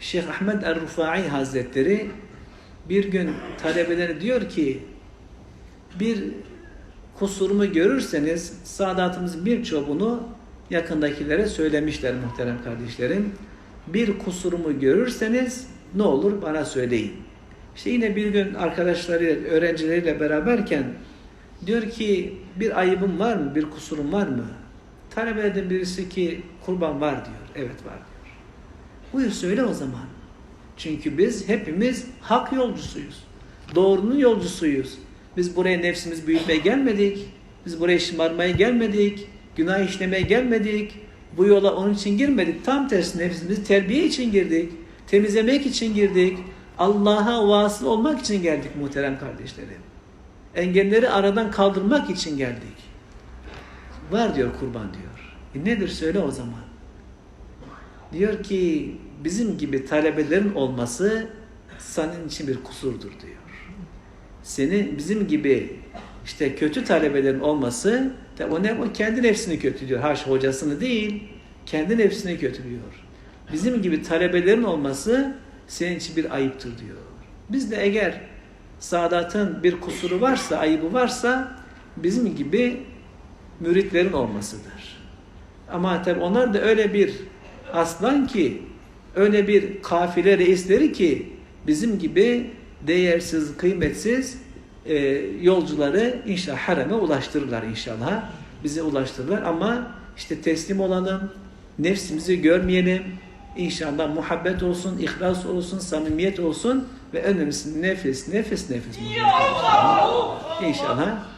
Şeyh Ahmed Er-Rufai Hazretleri bir gün talebelere diyor ki bir kusurumu görürseniz Sadatımızın birçoğunu yakındakilere söylemişler muhterem kardeşlerim. Bir kusurumu görürseniz ne olur bana söyleyin. İşte yine bir gün arkadaşlarıyla, öğrencileriyle beraberken diyor ki bir ayıbım var mı, bir kusurum var mı? Talebelerden birisi ki kurban var diyor. Evet var diyor. Buyur söyle o zaman. Çünkü biz hepimiz hak yolcusuyuz. Doğrunun yolcusuyuz. Biz buraya nefsimizi büyütmeye gelmedik. Biz buraya şımarmaya gelmedik. Günah işlemeye gelmedik. Bu yola onun için girmedik. Tam tersine nefsimizi terbiye için girdik. Temizlemek için girdik. Allah'a vasıl olmak için geldik muhterem kardeşlerim. Engelleri aradan kaldırmak için geldik. Var diyor kurban diyor. E nedir söyle o zaman. Diyor ki bizim gibi talebelerin olması senin için bir kusurdur diyor. Senin bizim gibi işte kötü talebelerin olması de o ne o kendi nefsini kötü diyor. Haş hocasını değil, kendi nefsini kötülüyor. Bizim gibi talebelerin olması senin için bir ayıptır diyor. Biz de eğer Sadat'ın bir kusuru varsa, ayıbı varsa bizim gibi müritlerin olmasıdır. Ama tabi onlar da öyle bir aslan ki, öyle bir kafile reisleri ki bizim gibi değersiz, kıymetsiz e, yolcuları inşallah hareme ulaştırırlar inşallah. Bize ulaştırırlar ama işte teslim olalım, nefsimizi görmeyelim. İnşallah muhabbet olsun, ihlas olsun, samimiyet olsun ve önemlisi nefes, nefes, nefes. İnşallah